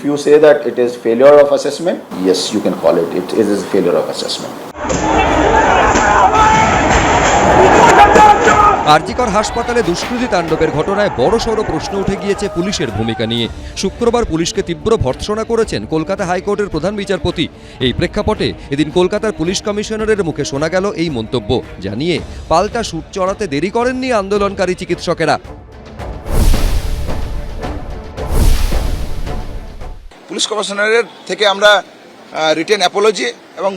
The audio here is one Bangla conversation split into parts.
if you say that it is failure of assessment, yes, you can call it. It, is failure of assessment. RG Kar হাসপাতালে দুষ্কৃতী তাণ্ডবের ঘটনায় বড় বড়সড় প্রশ্ন উঠে গিয়েছে পুলিশের ভূমিকা নিয়ে শুক্রবার পুলিশকে তীব্র ভর্ৎসনা করেছেন কলকাতা হাইকোর্টের প্রধান বিচারপতি এই প্রেক্ষাপটে এদিন কলকাতার পুলিশ কমিশনারের মুখে শোনা গেল এই মন্তব্য জানিয়ে পাল্টা সুট চড়াতে দেরি করেননি আন্দোলনকারী চিকিৎসকেরা পুলিশ কমিশনারের থেকে আমরা রিটেন অ্যাপোলজি এবং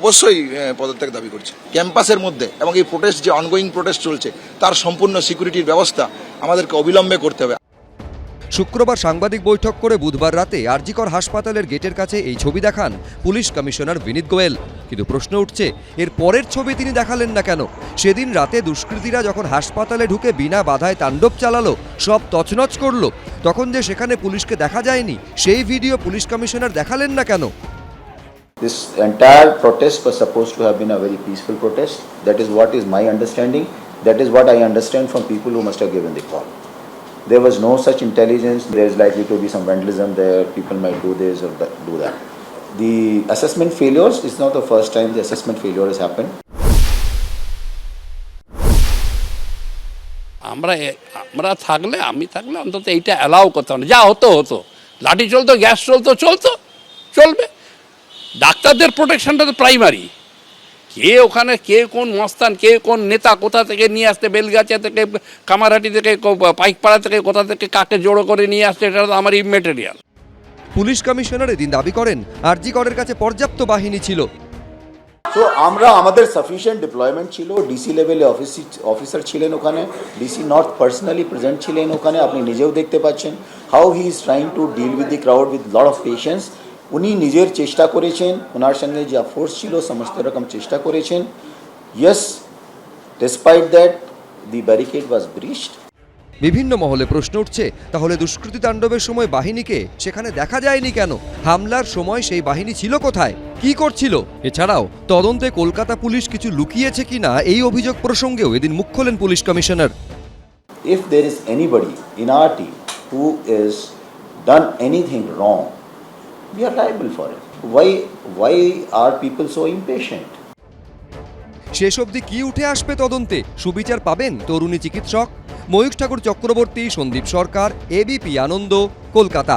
অবশ্যই পদত্যাগ দাবি করছি। ক্যাম্পাসের মধ্যে এবং এই প্রোটেস্ট যে অনগোয়িং প্রোটেস্ট চলছে, তার সম্পূর্ণ সিকিউরিটির ব্যবস্থা আমাদেরকে অবিলম্বে করতে হবে। শুক্রবার সাংবাদিক বৈঠক করে বুধবার রাতে আরজিকর হাসপাতালের গেটের কাছে এই ছবি দেখান পুলিশ কমিশনার বিনীত গোয়েল কিন্তু প্রশ্ন উঠছে, এর পরের ছবি তিনি দেখালেন না কেন সেদিন রাতে দুষ্কৃতীরা যখন হাসপাতালে ঢুকে বিনা বাধায় তাণ্ডব চালালো, সব তছনছ করল, তখন যে সেখানে পুলিশকে দেখা যায়নি, সেই ভিডিও পুলিশ কমিশনার দেখালেন না কেন This entire protest was supposed to have been a very peaceful protest. That is what is my understanding. That is what I understand from people who must have given the call. There was no such intelligence. There is likely to be some vandalism there. People might do this or that, do that. The assessment failures is not the first time the assessment failure has happened. আমরা এ- আমরা থাকলে আমি থাকলে অন্তত এইটা অ্যালাউ করতাম না যা হতো হতো লাঠি চলতো গ্যাস চলতো চলতো চলবে ডাক্তারদের প্রোটেকশনটা তো প্রাইমারি কে ওখানে কে কোন মস্তান কে কোন নেতা কোথা থেকে নিয়ে আসতে বেলগাছা থেকে কামারহাটি থেকে পাইকপাড়া থেকে কোথা থেকে কাকে জড়ো করে নিয়ে আসতে এটা তো আমার ইমেটেরিয়াল পুলিশ কমিশনার এদিন দাবি করেন আরজিকরের কাছে পর্যাপ্ত বাহিনী ছিল। সো আমরা আমাদের সাফিসিয়েন্ট ডিপ্লয়মেন্ট ছিল ডিসি লেভেলে অফিসার ছিলেন ওখানে ডিসি নর্থ পার্সোনালি প্রেজেন্ট ছিলেন ওখানে আপনি নিজেও দেখতে পাচ্ছেন how he is trying to deal with the crowd with lot of patience উনি নিজের চেষ্টা করেছেন ওনার সঙ্গে যা ফোর্স ছিল সমস্ত রকম চেষ্টা করেছেন। Yes despite that the barricade was breached বিভিন্ন মহলে প্রশ্ন উঠছে তাহলে দুষ্কৃতী তাণ্ডবের সময় বাহিনীকে সেখানে দেখা যায়নি কেন? হামলার সময় সেই বাহিনী ছিল কোথায়? কি করছিল? এছাড়াও তদন্তে কলকাতা পুলিশ কিছু লুকিয়েছে কিনা এই অভিযোগ প্রসঙ্গেও এদিন মুখ খোলেন police commissioner. If there is anybody in our team who is done anything wrong, we are liable for it. Why, why are people so impatient? শেষ অবধি কি উঠে আসবে তদন্তে সুবিচার পাবেন তরুণী চিকিৎসক ময়ূখ ঠাকুর চক্রবর্তী সন্দীপ সরকার এবিপি আনন্দ কলকাতা